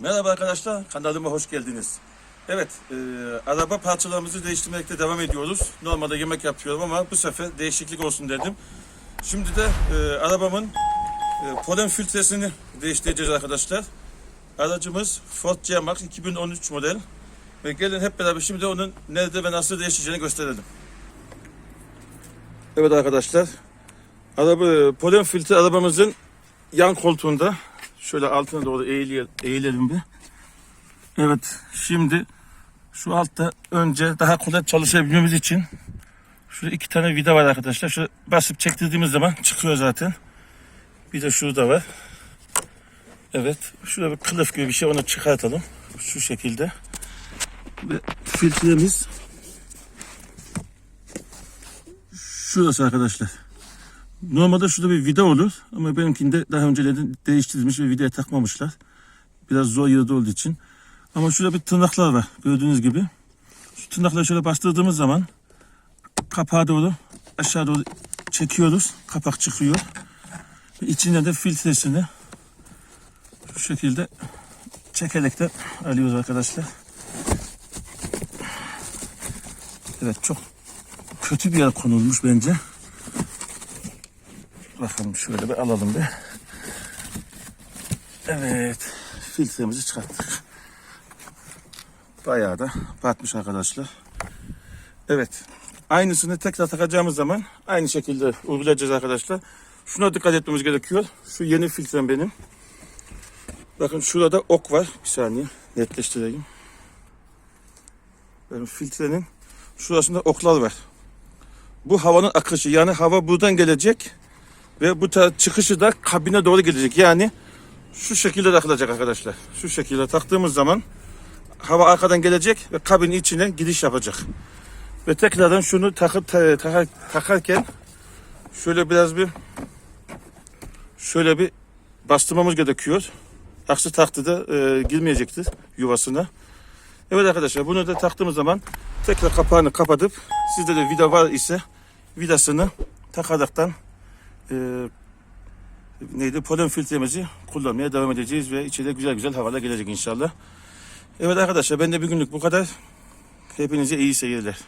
Merhaba arkadaşlar, kanalıma hoş geldiniz. Evet, e, araba parçalarımızı değiştirmekte devam ediyoruz. Normalde yemek yapıyorum ama bu sefer değişiklik olsun dedim. Şimdi de e, arabamın e, polen filtresini değiştireceğiz arkadaşlar. Aracımız Ford C-Max 2013 model. Ve gelin hep beraber şimdi onun nerede ve nasıl değişeceğini gösterelim. Evet arkadaşlar, araba polen filtre arabamızın yan koltuğunda. Şöyle altına doğru eğile- eğilelim bir. Evet şimdi şu altta önce daha kolay çalışabilmemiz için şurada iki tane vida var arkadaşlar. Şu basıp çektirdiğimiz zaman çıkıyor zaten. Bir de şurada var. Evet. Şurada bir kılıf gibi bir şey onu çıkartalım. Şu şekilde. Ve filtremiz şurası arkadaşlar. Normalde şurada bir vida olur ama benimkinde daha öncelerden değiştirilmiş ve vidaya takmamışlar. Biraz zor yerde olduğu için. Ama şurada bir tırnaklar var gördüğünüz gibi. Şu tırnakları şöyle bastırdığımız zaman kapağa doğru aşağı doğru çekiyoruz. Kapak çıkıyor. Ve içine de filtresini şu şekilde çekerek de alıyoruz arkadaşlar. Evet çok kötü bir yer konulmuş bence. Bakalım şöyle bir alalım bir. Evet. Filtremizi çıkarttık. Bayağı da batmış arkadaşlar. Evet. Aynısını tekrar takacağımız zaman aynı şekilde uygulayacağız arkadaşlar. Şuna dikkat etmemiz gerekiyor. Şu yeni filtrem benim. Bakın şurada ok var. Bir saniye netleştireyim. Benim filtrenin şurasında oklar var. Bu havanın akışı. Yani hava buradan gelecek ve bu çıkışı da kabine doğru gelecek. Yani şu şekilde takılacak arkadaşlar. Şu şekilde taktığımız zaman hava arkadan gelecek ve kabinin içine giriş yapacak. Ve tekrardan şunu takıp ta- taka- takarken şöyle biraz bir şöyle bir bastırmamız gerekiyor. Aksi takdirde e, girmeyecektir yuvasına. Evet arkadaşlar bunu da taktığımız zaman tekrar kapağını kapatıp sizde de vida var ise vidasını takaraktan e, neydi polen filtremizi kullanmaya devam edeceğiz ve içeri güzel güzel havalar gelecek inşallah. Evet arkadaşlar ben de bir günlük bu kadar. Hepinize iyi seyirler.